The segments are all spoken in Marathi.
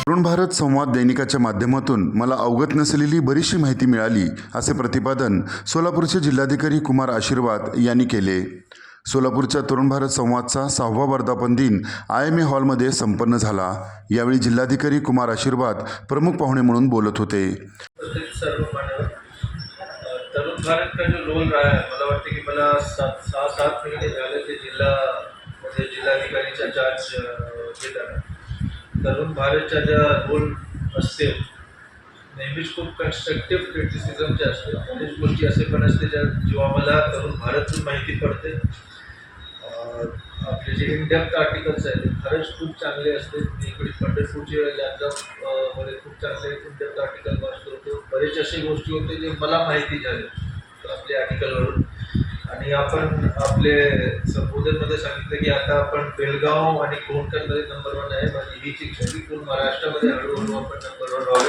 तरुण भारत संवाद दैनिकाच्या माध्यमातून मला अवगत नसलेली बरीचशी माहिती मिळाली असे प्रतिपादन सोलापूरचे जिल्हाधिकारी कुमार आशीर्वाद यांनी केले. सोलापूरच्या तरुण भारत संवादचा सहावा वर्धापन दिन आय एम ए हॉलमध्ये संपन्न झाला. यावेळी जिल्हाधिकारी कुमार आशीर्वाद प्रमुख पाहुणे म्हणून बोलत होते. तरुण भारत का जो रोल रहा है मला वाटते की मला सात सहा सात महिने झाले ते जिल्हा म्हणजे जिल्हाधिकारीच्या चार्ज घेताना. तरुण भारतच्या ज्या रोल असते नेहमीच खूप कन्स्ट्रक्टिव्ह क्रिटिसिझमचे असते बरेच गोष्टी असे पण असते ज्या जेव्हा मला तरुण भारतची माहिती पडते. आपले जे इनडेप्थ आर्टिकल्स आहेत ते खरंच खूप चांगले असते. मी इकडे पंढरपूरचे यात्रा मध्ये खूप चांगले इनडेप्थ आर्टिकल वाचतो. होतो बरेच असे गोष्टी होते जे मला माहिती झाले. आपल्या आर्टिकलवरून आणि आपण आपले संबोधनमध्ये सांगितलं की आता आपण बेळगाव आणि कोणकणमध्ये नंबर वन आहे. माझी ही इच्छा पूर्ण महाराष्ट्रामध्ये हळूहळू आपण नंबर वन व्हावे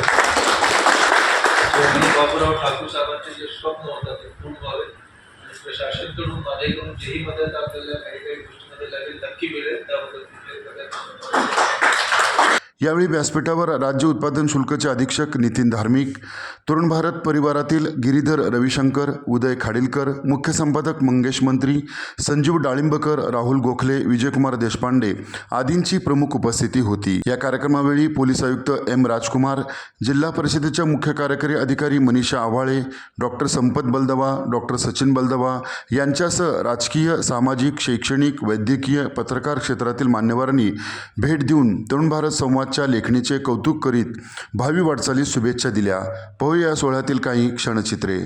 बाबूराव ठाकूर साहेबांचे जे स्वप्न होतं ते पूर्ण व्हावे. आणि प्रशासनकडून माझ्याकडून जेही मदत आपल्याला काही काही गोष्टीमध्ये लागेल नक्की मिळेल. त्याबद्दल यावेळी व्यासपीठावर राज्य उत्पादन शुल्कचे अधीक्षक नितीन धार्मिक तरुण भारत परिवारातील गिरीधर रविशंकर उदय खाडीलकर मुख्य संपादक मंगेश मंत्री संजीव डाळिंबकर राहुल गोखले विजयकुमार देशपांडे आदींची प्रमुख उपस्थिती होती. या कार्यक्रमावेळी पोलीस आयुक्त एम राजकुमार जिल्हा परिषदेच्या मुख्य कार्यकारी अधिकारी मनीषा आव्हाळे डॉक्टर संपत बलदवा डॉक्टर सचिन बलदवा यांच्यासह राजकीय सामाजिक शैक्षणिक वैद्यकीय पत्रकार क्षेत्रातील मान्यवरांनी भेट देऊन तरुण भारत संवाद संवादच्या लेखणीचे कौतुक करीत भावी वाटचालीस शुभेच्छा दिल्या. पाहूया या सोहळ्यातील काही क्षणचित्रे.